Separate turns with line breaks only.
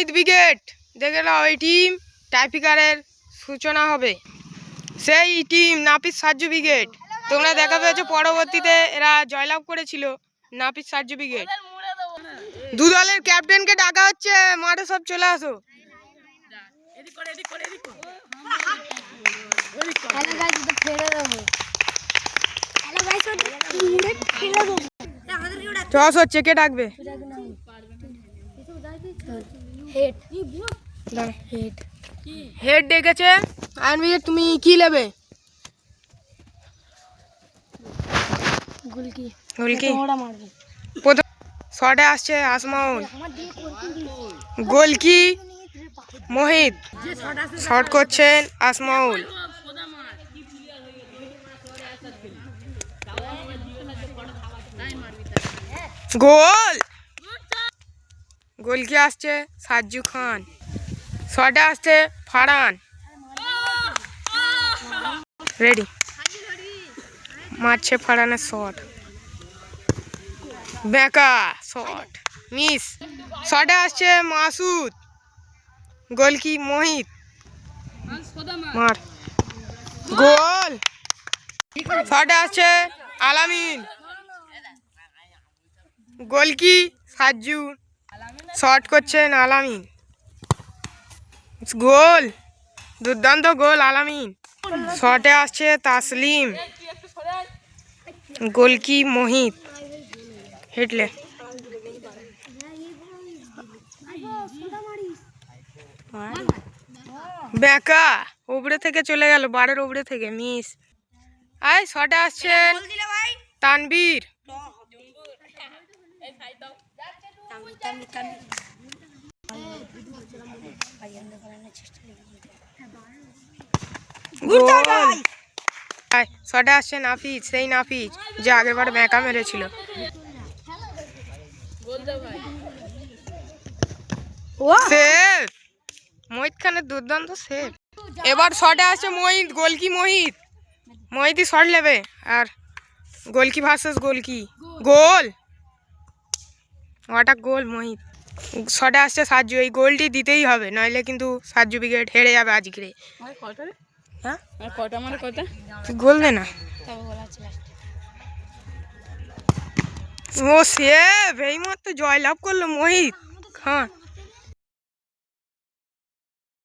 Mohit brigade, দেখে নাও এই team টাইপিকারের সূচনা হবে। সেই টিম নাপিত সাহায্য ব্রিগেড, তোমরা দেখা পেয়েছ পরবর্তীতে এরা জয়লাভ করেছিল নাপিত সাহায্য ব্রিগেড। দু দলের ক্যাপ্টেনকে ডাকা হচ্ছে, মাঠে সব চলে আসো। চস হচ্ছে কে ডাকবে।
হেড
হেড হেড ডেকেছে। আয়ন তুমি কি নেবে?
গুলকি।
গোলকি?
মারবে।
প্রথম শটে আসছে আসমাউল। গোলকি মোহিত। শট করছেন আসমাউল। গোল! গোলকি আসছে সাজ্জু খান। শটে আসছে ফারান রেডি মারছে ফারানের শট বেকা শট মিস শটে আসছে মাসুদ। গোলকি মোহিত। মার। গোল। শটে আসছে আলামিন। গোলকি সাজ্জু। শট করছেন আলামিন। গোল, দুর্দান্ত গোল, আলামিন। শটে আসছে তাসলিম। গোলকি মোহিত। হেটলে বেকা উপরে থেকে চলে গেল, বারের উপরে থেকে, মিস। আয়, শটে আসছেন তানবীর আয় শটে আসছে নাফিজ, সেই নাফিজ, যে আগেরবার বেকা মেরেছিল। সেফ! মোহিত খানের দুর্দান্ত সেফ। এবার শটে আসছে মোহিত, গোলকি মোহিত। মোহিতই শট নেবে, আর গোলকি ভার্সেস গোলকি। গোল! ওটা গোল মোহিত। শটে আসছে সাহায্য এই গোলটি দিতেই হবে নইলে কিন্তু সাহায্য উইকেট হেরে যাবে আজকে। হ্যাঁ?
কটা মানে কটা
গোল দে না। ও সে এই মাত্র জয়লাভ করল মোহিত। হ্যাঁ।